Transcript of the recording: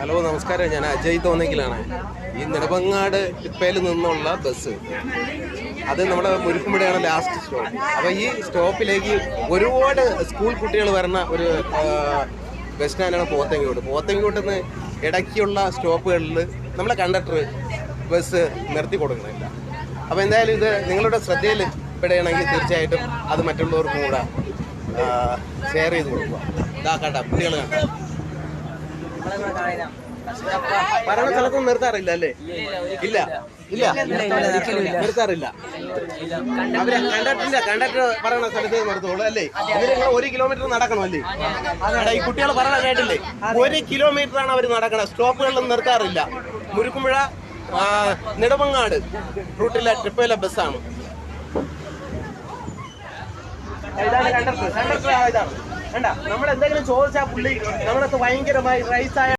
Hello നമസ്കാരം. ഞാൻ അജയ് തോന്നിക്കലാണ്. ഈ നെടുമങ്ങാട് ടിപ്പയിൽ നിന്നുള്ള ബസ്. അത് നമ്മുടെ മുരുക്കുമ്പടിയാണ് ലാസ്റ്റ് സ്റ്റോപ്പ് അപ്പോൾ ഈ സ്റ്റോപ്പിലേക്ക് ഒരുപാട് സ്കൂൾ കുട്ടികൾ വരുന്ന ഒരു ബസ് സ്റ്റാൻഡാണ് പോത്തങ്കോട്ട് പോത്തങ്കോട്ട് നിന്ന് ഇടയ്ക്കുള്ള സ്റ്റോപ്പുകളിൽ നമ്മളെ കണ്ടക്ടർ ബസ് നിർത്തി കൊടുക്കുന്നില്ല. അപ്പോൾ എന്തായാലും ഇത് നിങ്ങളുടെ ശ്രദ്ധയിൽ പെടുകയാണെങ്കിൽ തീർച്ചയായിട്ടും അത് മറ്റുള്ളവർക്കും കൂടെ ഷെയർ ചെയ്ത് കൊടുക്കുക. ഇതാ കുട്ടികൾ കണ്ട? ഭരണ സ്ഥലത്തൊന്നും നിർത്താറില്ല അല്ലേ? ഇല്ല. ഇല്ല. നിർത്താറില്ല. അവർ കണ്ടക്ടറിന്റെ കണ്ടക്ടർ പറയുന്ന സ്ഥലത്ത് നിർത്തുള്ളൂ അല്ലേ? നിങ്ങൾ ഒരു കിലോമീറ്റർ നടക്കണം അല്ലേ? ഈ കുട്ടികൾ പറയണ കേട്ടില്ലേ? ഒരു കിലോമീറ്റർ ആണ് അവർ നടക്കണം സ്റ്റോപ്പുകളിലും നിർത്താറില്ല മുരുക്കുമ്പുഴ നെടുമങ്ങാട് റൂട്ടിലെ ട്രിപ്പിലെ ബസ്സാണ്. ഇതാണ് കണ്ടക്ടർ. കണ്ടക്ടർ ഇതാണ്. കണ്ട? നമ്മൾ എന്തെങ്കിലും ചോദിച്ചാൽ പുള്ളി നമ്മളത് ഭയങ്കരമായി റൈസായ